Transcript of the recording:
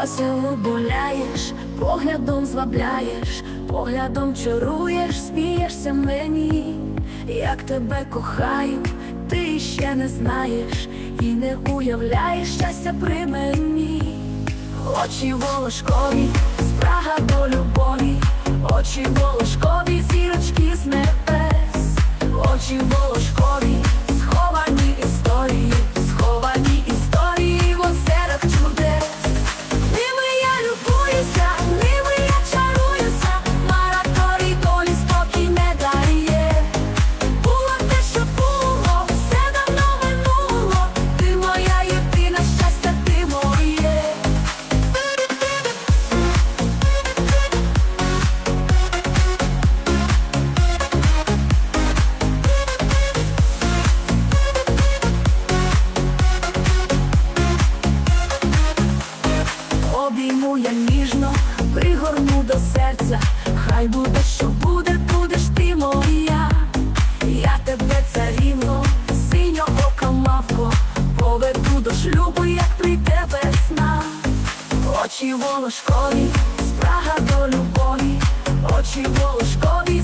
Весело гуляєш, поглядом звабляєш, поглядом чаруєш, смієшся мені, як тебе кохаю, ти ще не знаєш і не уявляєш щастя при мені. Очі волошкові, спрага до любові, очі волошкові, зірочки з небес, очі волошкові, Обійму я ніжно, пригорну до серця, хай буде, що буде, будеш ти моя. Я тебе царівно, синього мавко, поведу до шлюбу, як прийде весна. Очі волошкові, спрага до любові, очі волошкові,